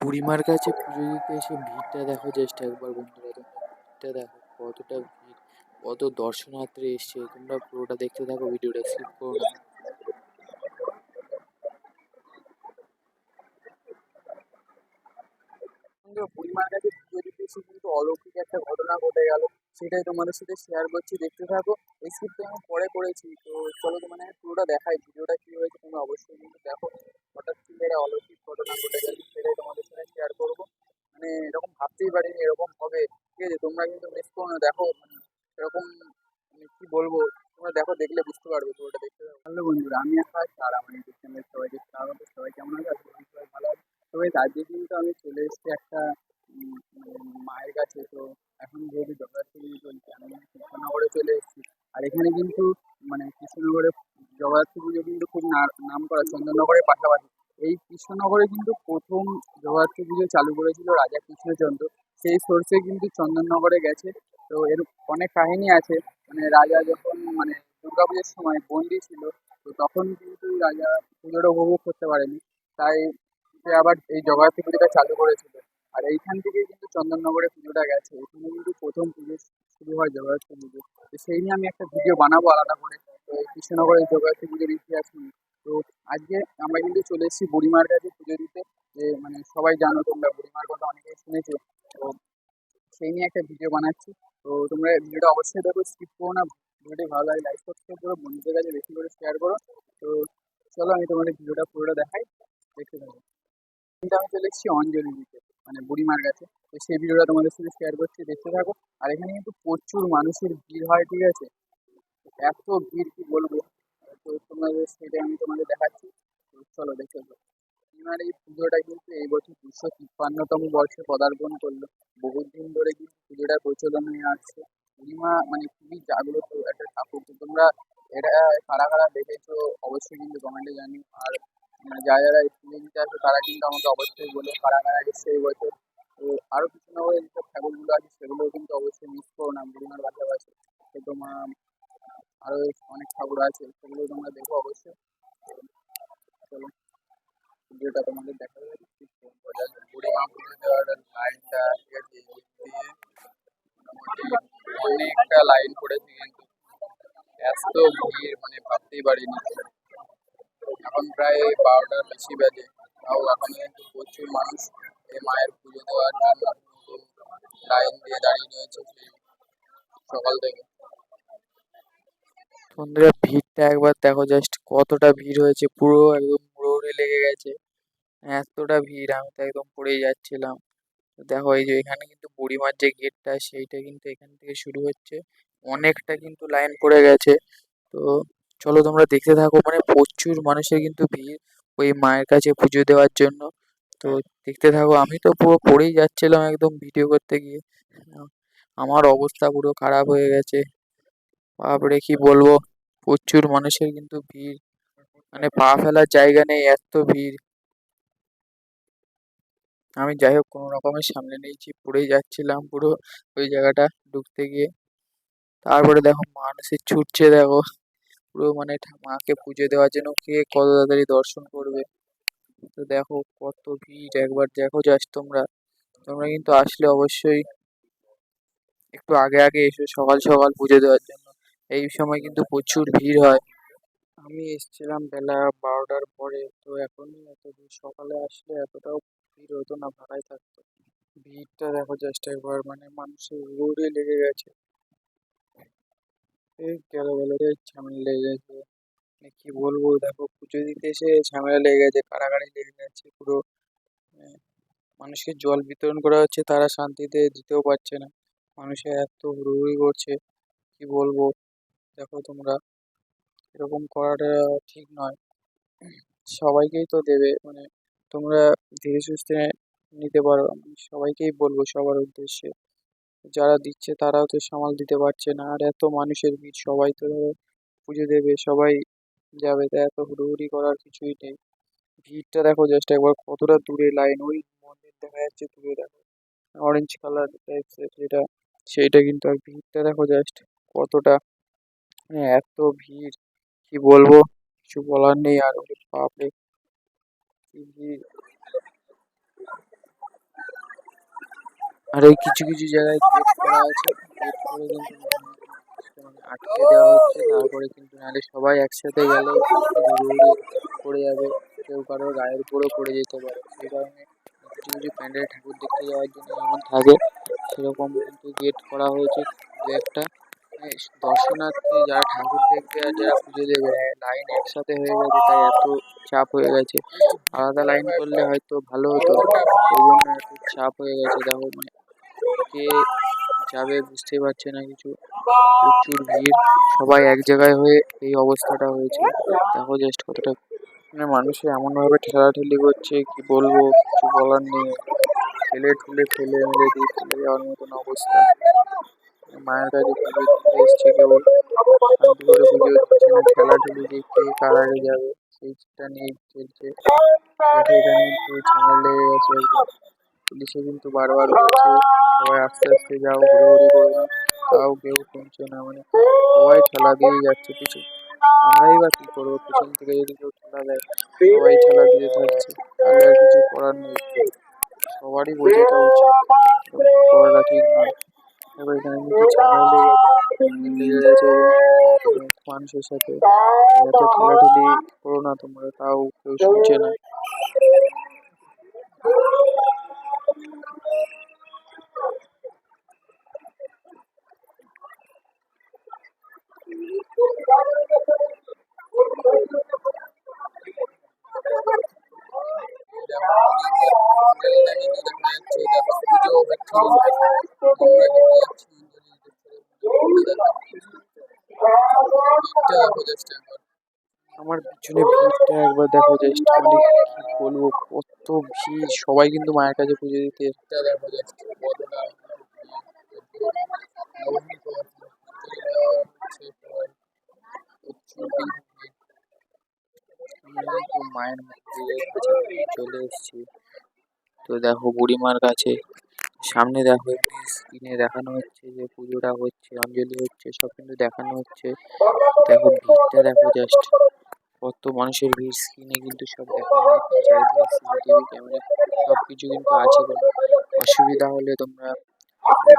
বুড়িমার কাছে পুজো দিতে এসে ভিড়টা দেখো জাস্ট একবার বন্ধুরা, তোমরা ভিড়টা দেখো, কতটা ভিড়, কত দর্শনার্থী এসছে, তোমরা পুরোটা দেখতে থাকো, ভিডিওটা স্কিপ করো না। কাছে পুজো দিতে কিন্তু অলৌকিক একটা ঘটনা ঘটে গেল, সেটাই তোমাদের সাথে শেয়ার করছি, দেখতে থাকো, এই স্ক্রিপ্টটা আমি পরে করেছি, তো চলো তোমাদের আমি পুরোটা দেখাই, ভিডিওটা কী হয়েছে তোমরা অবশ্যই কিন্তু দেখো। হঠাৎ একটা অলৌকিক ঘটনা ঘটে গেল সেটাই তোমাদের সাথে শেয়ার করব। মানে এরকম ভাবতেই পারিনি এরকম হবে। ঠিক আছে, তোমরা কিন্তু মিস করো না, দেখো মানে এরকম মানে কী বলব, তোমরা দেখো, দেখলে বুঝতে পারবে, পুরোটা দেখতে থাকো হ্যালো বন্ধুরা, আমি আকাশ, আর আমার ইউটিউব চ্যানেল সবাইকে স্বাগত, সবাই কেমন আছে? সবাই ভালো আছে। তবে আজকে কিন্তু আমি চলে এসেছি একটা মানে মায়ের কাছে, তো এখন যেহেতু জগদ্ধাত্রী চলছে, আমি কৃষ্ণনগরে চলে এসেছি। আর এখানে কিন্তু মানে কৃষ্ণনগরে জগদ্ধাত্রী পুজো কিন্তু খুব নাম করা, চন্দননগরের পাশাপাশি। এই কৃষ্ণনগরে কিন্তু প্রথম জগদ্ধাত্রী পুজো চালু করেছিল রাজা কৃষ্ণচন্দ্র। সেই সোর্সে কিন্তু চন্দননগরে গেছে। তো এর অনেক কাহিনী আছে। মানে রাজা যখন মানে দুর্গা পুজোর সময় বন্দি ছিল, তো তখন কিন্তু রাজা পুজোটা উপভোগ করতে পারেনি। তাই সে আবার এই জগদ্ধাত্রী পুজোটা চালু করেছিল। আর এইখান থেকেই কিন্তু চন্দননগরে পুজোটা গেছে। এখানে কিন্তু প্রথম পুজো শুরু হয় জগদ্ধাত্রী পুজো। তো সেই নিয়ে আমি একটা ভিডিও বানাবো আলাদা করে। তো কৃষ্ণনগরের জগদ্ধাত্রী পুজোর ইতিহাস নিয়ে। তো আজকে আমরা কিন্তু চলে এসেছি বুড়িমার কাছে পুজো দিতে। যে মানে সবাই জানো তোমরা, বুড়িমার কথা অনেকেই শুনেছো। তো সেই নিয়ে একটা ভিডিও বানাচ্ছি। তো তোমরা ভিডিওটা অবশ্যই দেখো স্কিপ করো না। ভিডিওটি ভালো লাগে লাইক সাবস্ক্রাইব করো, বন্ধুদের কাছে বেশি করে শেয়ার করো। তো চলো আমি তোমাদের ভিডিওটা পুরোটা দেখাই। দেখতে থাকো। কিন্তু আমি চলে এসেছি অঞ্জলি দিতে। মানে বুড়িমার কাছে। তো সেই ভিডিওটা তোমাদের সাথে শেয়ার করছি, দেখতে থাকো। আর এখানে কিন্তু প্রচুর মানুষের ভিড় হয়, ঠিক আছে? এত ভিড় কি বলব? তো তোমাদের সেটা আমি তোমাদের দেখাচ্ছি। তো চলো, দেখে বুড়িমার এই পুজোটা কিন্তু এই বছর দুশো তিপ্পান্নতম বর্ষে পদার্পণ করল। বহুত দিন ধরে কিন্তু পুজোটা প্রচলন হয়ে আসছে। বুড়িমা মানে খুবই জাগ্রত একটা ঠাকুর। তোমরা এটা কারা কারা দেখেছ, অবশ্যই কিন্তু কমেন্টে জানিও। আর যারা যারা পুজো দিতে আসবে তারা কিন্তু আমাকে অবশ্যই বলো, কারা কারা এসছে এই বছর। তো আরও কৃষ্ণনগরে যেসব ঠাকুরগুলো আছে, সেগুলোও কিন্তু অবশ্যই মিস করো না বুড়িমার পাশাপাশি তো তোমার আরও অনেক ঠাকুর আছে, সেগুলো তোমরা দেখো অবশ্যই। চলো, ভিডিওটা তোমাদের দেখা যাবে আছে অনেকটা লাইন পড়েছে কিন্তু। এত ভিড় মানে ভাবতেই পারিনি। এখন প্রায় বারোটার বেশি বাজে। তাও এখন প্রচুর মানুষ এই মায়ের পুজো দেওয়ার জন্য লাইন দিয়ে দাঁড়িয়ে রয়েছে সকাল থেকে। বন্ধুরা, ভিড়টা একবার দেখো জাস্ট কতটা ভিড় হয়েছে, পুরো একদম হুড়োহুড়ি লেগে গেছে। এতটা ভিড়, আমি তো একদম পড়েই যাচ্ছিলাম। দেখো, এই যে এখানে কিন্তু বুড়িমার যে গেটটা, সেইটা কিন্তু এখান থেকে শুরু হচ্ছে। অনেকটা কিন্তু লাইন পড়ে গেছে। তো চলো তোমরা দেখতে থাকো। মানে প্রচুর মানুষের কিন্তু ভিড় ওই মায়ের কাছে পুজো দেওয়ার জন্য। তো দেখতে থাকো, আমি তো পুরো পড়েই যাচ্ছিলাম একদম ভিডিও করতে গিয়ে। আমার অবস্থা পুরো খারাপ হয়ে গেছে। বাপরে, কি বলব? প্রচুর মানুষের কিন্তু ভিড়। মানে পা ফেলার জায়গা নেই, এত ভিড়। আমি যাই হোক, কোনো রকমের সামনে নিয়েছি পড়েই যাচ্ছিলাম পুরো ওই জায়গাটা ঢুকতে গিয়ে। তারপরে দেখো, মানুষের ছুটছে, দেখো। পুরো মানে মাকে পুজো দেওয়ার জন্য কে কত তাড়াতাড়ি দর্শন করবে। তো দেখো কত ভিড়, একবার দেখো জাস্ট তোমরা। তোমরা কিন্তু আসলে অবশ্যই একটু আগে আগে এসো সকাল সকাল পুজো দেওয়ার জন্য। এই সময় কিন্তু প্রচুর ভিড় হয়। আমি এসেছিলাম বেলা বারোটার পরে, তো এখন এত ভিড়। সকালে আসলে এতটাও ভিড় হতো না ফাঁকাই থাকতো। ভিড়টা দেখো জাস্ট একবার মানে মানুষের রোডে লেগে গেছে। এই গেল রে ঝামেলা লেগে গেছে মানে কি বলব? দেখো, পুজো দিতে এসে ঝামেলা লেগে গেছে কাড়াকাড়ি লেগে গেছে পুরো। মানে মানুষকে জল বিতরণ করা হচ্ছে, তারা শান্তিতে দিতেও পারছে না। মানুষে এত হুড়োহুড়ি করছে, কি বলব? দেখো তোমরা, এরকম করাটা ঠিক নয়। সবাইকেই তো দেবে মানে তোমরা ধীরে সুস্থে নিতে পারো। সবাইকেই বলব সবার উদ্দেশ্যে। যারা দিচ্ছে তারাও তো সামাল দিতে পারছে না। আর এত মানুষের ভিড়, সবাই তো পুজো দেবে, সবাই যাবে, তা এত হুড়োহুড়ি করার কিছুই নেই। ভিড়টা দেখো জাস্ট একবার কতটা দূরে লাইন ওই মন্দির দেখা যাচ্ছে দূরে দেখো। অরেঞ্জ কালার টাইপসের যেটা, সেইটা কিন্তু আর ভিড়টা দেখো জাস্ট কতটা মানে এত ভিড়, কি বলব? কিছু বলার নেই আর বাপরে, কি ভিড়। আর এই কিছু কিছু জায়গায় গেট করা আছে গেট করে কিন্তু মানে আটকে দেওয়া হচ্ছে, তারপরে কিন্তু নাহলে সবাই একসাথে গেলে পড়ে যাবে, কেউ কারোর গায়ের উপরেও পড়ে যেতে পারে, সেই কারণে কিছু কিছু প্যান্ডেলে ঠাকুর দেখতে যাওয়ার জন্য যেমন থাকে, সেরকম কিন্তু গেট করা হয়েছে দু একটা। মানে দর্শনার্থী যারা ঠাকুর দেখতে আর যারা পুজো দেবে লাইন একসাথে হয়ে গেছে, তাই এত চাপ হয়ে গেছে। আলাদা লাইন করলে হয়তো ভালো হতো ওই জন্য এত চাপ হয়ে গেছে, দেখো মানে কে যাবে বুঝতেই পারছে না কিছু। প্রচুর ভিড়। সবাই এক জায়গায় হয়ে এই অবস্থাটা হয়েছে। দেখো জাস্ট কতটা মানে মানুষে এমনভাবে ঠেলাঠেলি করছে, কি বলব, কিছু বলার নেই। ঠেলে ঠুলে ফেলে মেলে দিয়ে চলে যাওয়ার মতন অবস্থা। মায়ের কাছে পুজো দিতে এসছে কেউ শান্তি করে পুজো দিচ্ছে না। ঠেলাঠেলি দিয়ে কে কার আগে যাবে? সেইটা নিয়ে চলছে। এখানে কিন্তু ঝামেলা লেগে গেছে পুলিশে কিন্তু বারবার বলছে, সবাই আস্তে আস্তে যাও, হুড়োহুড়ি করো তাও কেউ শুনছে না মানে সবাই ঠেলা দিয়েই যাচ্ছে পিছু। আমরাই বা কি করব, পিছন থেকে যদি কেউ ঠেলা দেয়, সবাই ঠেলা দিয়ে থাকছে আর কিছু করার নেই। সবারই বোঝাটা উচিত, করাটা ঠিক নয়। মানুষের সাথে করো না তোমরা, তাও কেউ শুনছে না। Just আমার পিছনে ভিড়টা একবার দেখো জাস্ট মানে কি বলব কত ভিড়। সবাই কিন্তু মায়ের কাছে পুজো দিতে মায়ের মন্দিরের চলে এসেছি তো দেখো বুড়িমার কাছে সামনে দেখো এমনি স্ক্রিনে দেখানো হচ্ছে যে পুজোটা হচ্ছে অঞ্জলি হচ্ছে সব কিন্তু দেখানো হচ্ছে। দেখো ভিড়টা দেখো জাস্ট কত মানুষের ভিড় স্ক্রিনে কিন্তু সব হচ্ছে, চারিদিকে সিসিটিভি ক্যামেরা সব কিছু কিন্তু আছে কোনো। অসুবিধা হলে তোমরা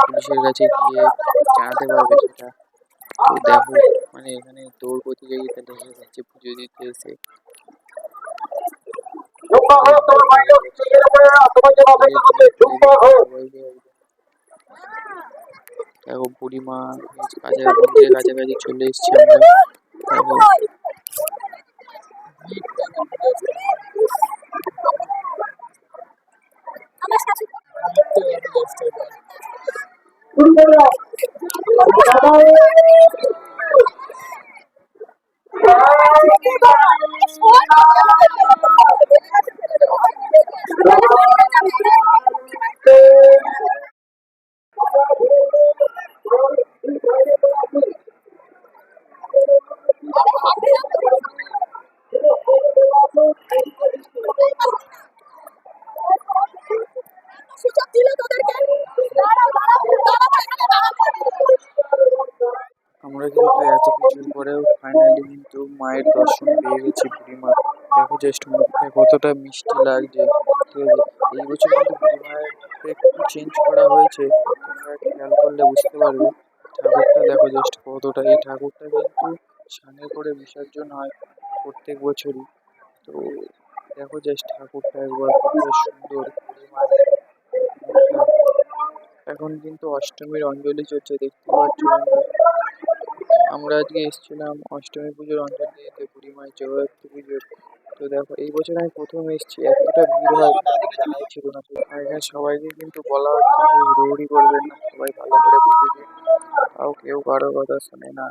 পুলিশের কাছে গিয়ে জানাতে পারবে সেটা। তো দেখো মানে এখানে দৌড় প্রতিযোগিতা লেগে গেছে পুজো দিতে এসে। দেখো, বুড়িমা কাছাকাছি চলে এসেছি দেখো সুযোগ ফাইনালি কিন্তু মায়ের দর্শন পেয়ে গেছি বুড়িমা। দেখো জাস্ট মুখটা কতটা মিষ্টি লাগছে। এই বছর কিন্তু বুড়িমায়ের একটু চেঞ্জ করা হয়েছে। তোমরা খেয়াল করলে বুঝতে পারবে। ঠাকুরটা দেখো জাস্ট কতটা। এই ঠাকুরটা কিন্তু সামনে করে বিসর্জন হয় প্রত্যেক বছরই। তো দেখো জাস্ট ঠাকুরটা একবার কতটা সুন্দর এখন কিন্তু অষ্টমীর অঞ্জলি চলছে, দেখতে পাচ্ছ আমরা আজকে এসেছিলাম অষ্টমী পুজোর অঞ্চল দিয়ে মায়ের জগদ্ধাত্রী পুজোর। তো দেখো, এই বছর আমি প্রথম এসেছি, এতটা ভিড় হয় ছিল না। আর এখানে সবাইকে কিন্তু বলা হচ্ছে যে হুড়োহুড়ি করবেন না, সবাই ভালো করে পুজো তাও কেউ কারও কথা শোনে না।